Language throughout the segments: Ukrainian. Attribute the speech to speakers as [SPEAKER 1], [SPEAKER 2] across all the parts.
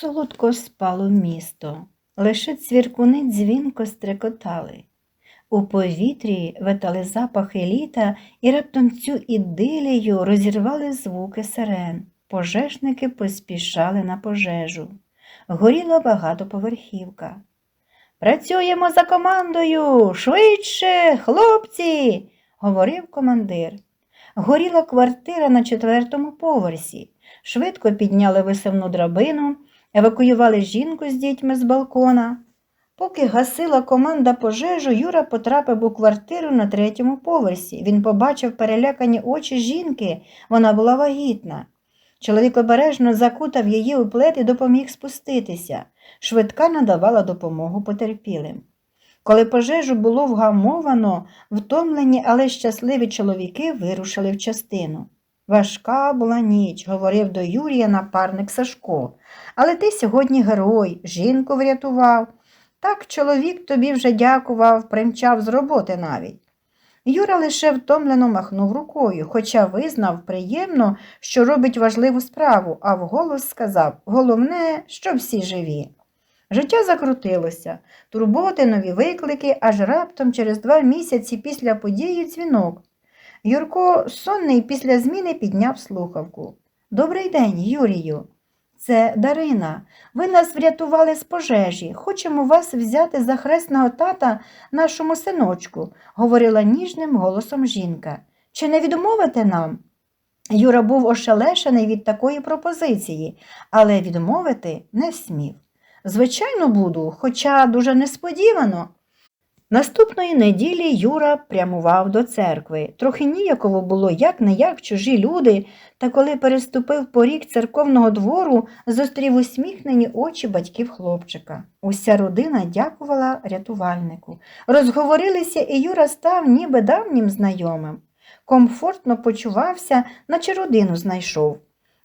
[SPEAKER 1] Солодко спало місто, лише цвіркуни дзвінко стрекотали. У повітрі витали запахи літа, і раптом цю ідилію розірвали звуки сирен. Пожежники поспішали на пожежу. Горіла багатоповерхівка. Працюємо за командою, швидше, хлопці, говорив командир. Горіла квартира на четвертому поверсі. Швидко підняли висивну драбину, евакуювали жінку з дітьми з балкона. Поки гасила команда пожежу, Юра потрапив у квартиру на третьому поверсі. Він побачив перелякані очі жінки, вона була вагітна. Чоловік обережно закутав її у плед і допоміг спуститися. Швидка надавала допомогу потерпілим. Коли пожежу було вгамовано, втомлені, але щасливі чоловіки вирушили в частину. Важка була ніч, говорив до Юрія напарник Сашко. Але ти сьогодні герой, жінку врятував. Так чоловік тобі вже дякував, примчав з роботи навіть. Юра лише втомлено махнув рукою, хоча визнав приємно, що робить важливу справу, а вголос сказав головне, що всі живі. Життя закрутилося, турботи, нові виклики, аж раптом через два місяці після події дзвінок. Юрко, сонний після зміни, підняв слухавку. Добрий день, Юрію. Це Дарина. Ви нас врятували з пожежі. Хочемо вас взяти за хресного тата нашому синочку, говорила ніжним голосом жінка. Чи не відмовите нам? Юра був ошелешений від такої пропозиції, але відмовити не смів. Звичайно, буду, хоча дуже несподівано. Наступної неділі Юра прямував до церкви. Трохи ніяково було як не як чужі люди, та коли переступив поріг церковного двору, зустрів усміхнені очі батьків хлопчика. Уся родина дякувала рятувальнику. Розговорилися, і Юра став ніби давнім знайомим. Комфортно почувався, наче родину знайшов.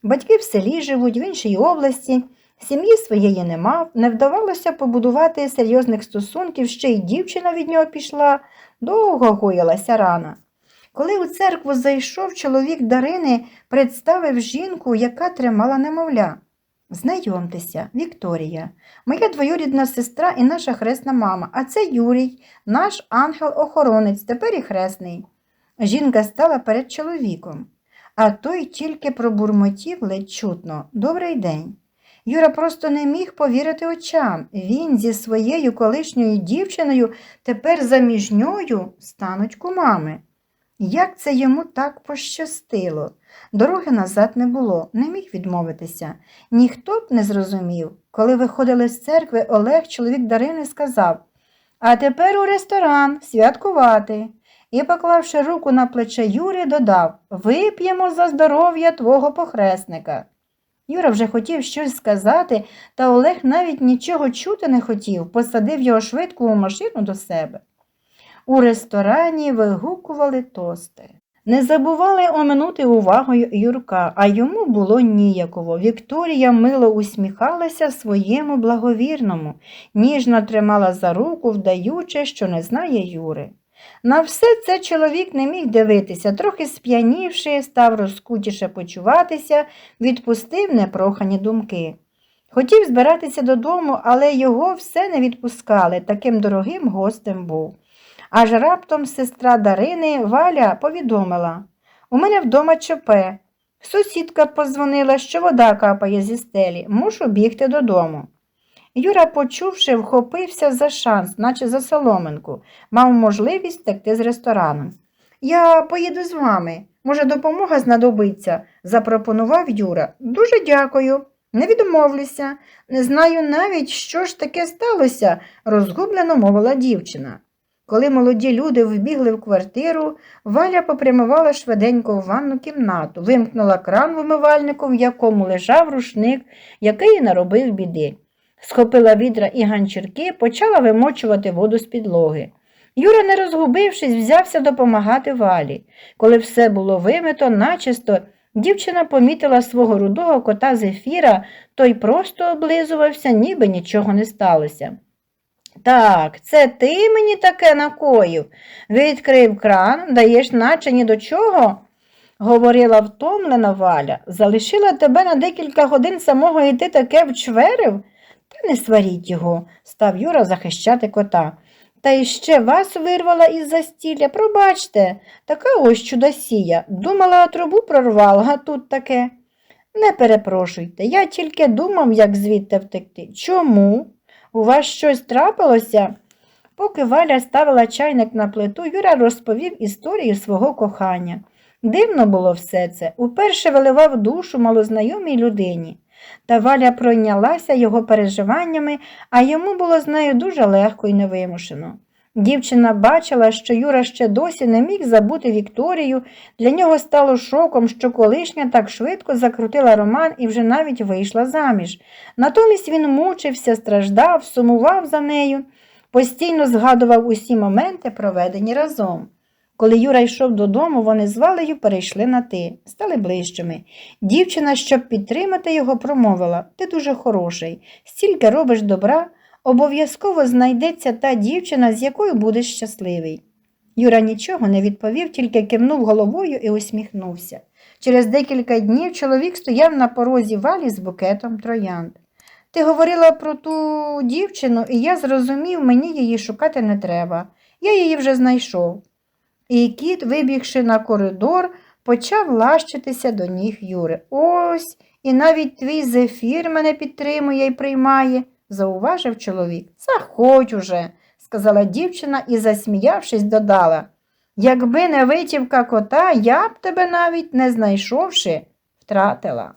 [SPEAKER 1] Батьки в селі живуть в іншій області. Сім'ї своєї не мав, не вдавалося побудувати серйозних стосунків, ще й дівчина від нього пішла, довго гоїлася рана. Коли у церкву зайшов чоловік Дарини, представив жінку, яка тримала немовля. Знайомтеся, Вікторія, моя двоюрідна сестра і наша хресна мама, а це Юрій, наш ангел-охоронець, тепер і хресний. Жінка стала перед чоловіком, а той тільки пробурмотів ледь чутно Добрий день. Юра просто не міг повірити очам. Він зі своєю колишньою дівчиною тепер заміжньою стануть кумами. Як це йому так пощастило? Дороги назад не було, не міг відмовитися. Ніхто б не зрозумів. Коли виходили з церкви, Олег, чоловік Дарини, сказав А тепер у ресторан святкувати. І, поклавши руку на плече Юри, додав Вип'ємо за здоров'я твого похресника. Юра вже хотів щось сказати, та Олег навіть нічого чути не хотів, посадив його швидко у машину до себе. У ресторані вигукували тости. Не забували оминути увагою Юрка, а йому було ніяково. Вікторія мило усміхалася своєму благовірному, ніжно тримала за руку, вдаючи, що не знає Юри. На все це чоловік не міг дивитися, трохи сп'янівши, став розкутіше почуватися, відпустив непрохані думки. Хотів збиратися додому, але його все не відпускали, таким дорогим гостем був. Аж раптом сестра Дарини Валя повідомила У мене вдома ЧП. Сусідка позвонила, що вода капає зі стелі, мушу бігти додому. Юра, почувши, вхопився за шанс, наче за соломинку, мав можливість втекти з ресторану. Я поїду з вами. Може, допомога знадобиться, запропонував Юра. Дуже дякую. Не відмовлюся. Не знаю навіть, що ж таке сталося, розгублено мовила дівчина. Коли молоді люди вбігли в квартиру, Валя попрямувала швиденько в ванну кімнату, вимкнула кран вимивальнику, в якому лежав рушник, який наробив біди. Схопила відра і ганчірки, почала вимочувати воду з підлоги. Юра, не розгубившись, взявся допомагати валі. Коли все було вимито, начисто, дівчина помітила свого рудого кота зефіра, той просто облизувався, ніби нічого не сталося. Так, це ти мені таке накоїв. Відкрив кран, даєш наче ні до чого. говорила втомлена Валя, залишила тебе на декілька годин самого і ти таке вчверив? Не сваріть його, став Юра захищати кота. Та іще вас вирвала із застілля, пробачте, така ось чудосія. Думала, трубу прорвала, а тут таке. Не перепрошуйте, я тільки думав, як звідти втекти. Чому? У вас щось трапилося? Поки Валя ставила чайник на плиту, Юра розповів історію свого кохання. Дивно було все це. Уперше виливав душу малознайомій людині. Та Валя пройнялася його переживаннями, а йому було з нею дуже легко і невимушено. Дівчина бачила, що Юра ще досі не міг забути Вікторію. Для нього стало шоком, що колишня так швидко закрутила роман і вже навіть вийшла заміж. Натомість він мучився, страждав, сумував за нею, постійно згадував усі моменти, проведені разом. Коли Юра йшов додому, вони з Валею перейшли на ти, стали ближчими. Дівчина, щоб підтримати його, промовила Ти дуже хороший, стільки робиш добра, обов'язково знайдеться та дівчина, з якою будеш щасливий. Юра нічого не відповів, тільки кивнув головою і усміхнувся. Через декілька днів чоловік стояв на порозі валі з букетом троянд. Ти говорила про ту дівчину, і я зрозумів, мені її шукати не треба. Я її вже знайшов. І кіт, вибігши на коридор, почав лащитися до ніг Юри. Ось, і навіть твій зефір мене підтримує і приймає, зауважив чоловік. Заходь уже, сказала дівчина і, засміявшись, додала. Якби не витівка кота, я б тебе навіть не знайшовши, втратила.